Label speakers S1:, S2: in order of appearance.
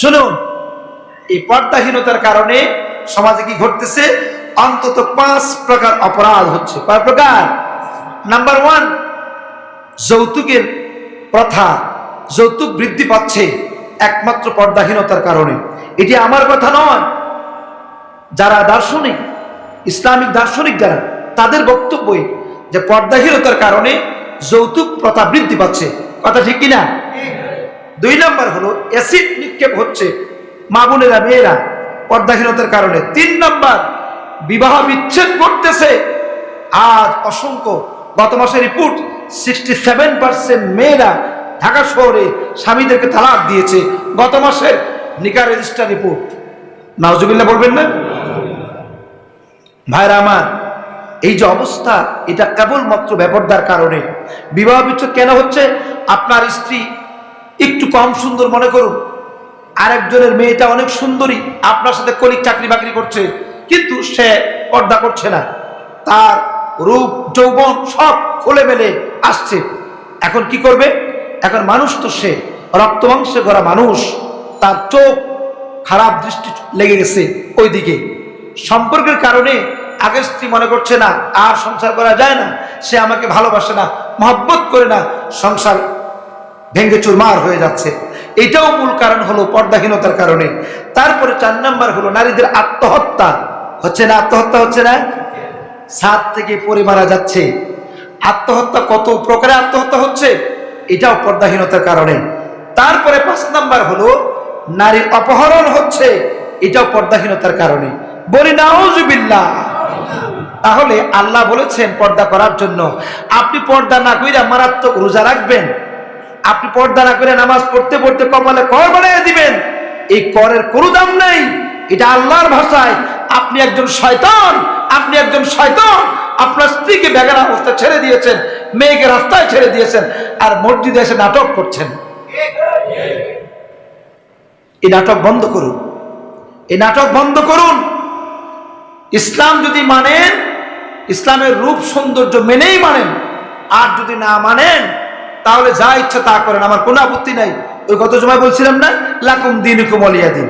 S1: শুনুন, এই পর্দাহীনতার কারণে সমাজে কি ঘটতেছে? অন্তত পাঁচ প্রকার অপরাধ হচ্ছে। কয় প্রকার? নাম্বার ওয়ান যৌতুকের প্রথা, যৌতুক বৃদ্ধি পাচ্ছে একমাত্র পর্দাহীনতার কারণে। এটি আমার কথা নয়। যারা দার্শনিক, ইসলামিক দার্শনিক যারা, তাদের বক্তব্যই যে পর্দাহীনতার কারণে যৌতুক প্রথা বৃদ্ধি পাচ্ছে। কথা ঠিক কিনা? দুই নাম্বার হলো অ্যাসিড নিক্ষেপ হচ্ছে মা বোনেরা, মেয়েরা পর্দাহীনতার কারণে। তিন নাম্বার, বিবাহ বিচ্ছেদ করতেছে আজ অসংখ্য, গত মাসের রিপোর্ট সিক্সটি সেভেন পার্সেন্ট মেয়েরা ঢাকা শহরে স্বামীদেরকে তালাক দিয়েছে। গত মাসের নিকা রেজিস্টার রিপোর্ট নাওজুবিল্লাহ বলবেন না? ভাইরা আমার, এই যে অবস্থা, এটা কেবলমাত্র ব্যাপারদার কারণে। বিবাহ বিচ্ছেদ কেন হচ্ছে? আপনার স্ত্রী একটু কম সুন্দর মনে করুন। আরেকজনের মেয়েটা অনেক সুন্দরী, আপনার সাথে কলিক চাকরি বাকরি করছে, কিন্তু সে পর্দা করছে না। তার রূপ, যৌবন সব খুলে মেলে আসছে। এখন কি করবে? এখন মানুষ তো সে রক্তমাংসে করা মানুষ। তার চোখ খারাপ দৃষ্টি লেগে গেছে ওইদিকে। সম্পর্কের কারণে আগের স্ত্রী মনে করছে না, আর সংসার করা যায় না, সে আমাকে ভালোবাসে না, মহব্বত করে না, সংসার ভেঙ্গে চুরমার হয়ে যাচ্ছে। এটাও মূল কারণ হলো পর্দাহীনতার কারণে। তারপরে চার নাম্বার হলো নারীদের আত্মহত্যা। হচ্ছে না আত্মহত্যা হচ্ছে না? সাত থেকে পরে মারা যাচ্ছে। আত্মহত্যা কত প্রকারে আত্মহত্যা হচ্ছে? এটাও পর্দাহীনতার কারণে। তারপরে পাঁচ নাম্বার হলো নারীর অপহরণ হচ্ছে। এটাও পর্দাহীনতার কারণে। বলি নাউজুবিল্লাহ। তাহলে আল্লাহ বলেছেন পর্দা করার জন্য। আপনি পর্দা না কইরা মারাত্মক রোজা রাখবেন। আপনি পর্দা না করে নামাজ পড়তে পড়তে কপালে কর বানিয়ে দিবেন। এই করের কোনো দাম নেই। এটা আল্লাহর ভাষায়। আপনি একজন শয়তান, আপনি একজন শয়তান। আপনার স্ত্রীকে বেগার অবস্থা ছেড়ে দিয়েছেন, মেয়েকে রাস্তায় ছেড়ে দিয়েছেন, আর মসজিদে এসে নাটক করছেন। এই নাটক বন্ধ করুন। এই নাটক বন্ধ করুন। ইসলাম যদি মানেন, ইসলামের রূপ সৌন্দর্য মেনেই মানেন, আর যদি না মানেন তাহলে যা ইচ্ছা তা করেন, আমার কোনো আপত্তি নাই। ওই গত সময় বলছিলাম না, লাকুম দিন কুমলিয়া দিন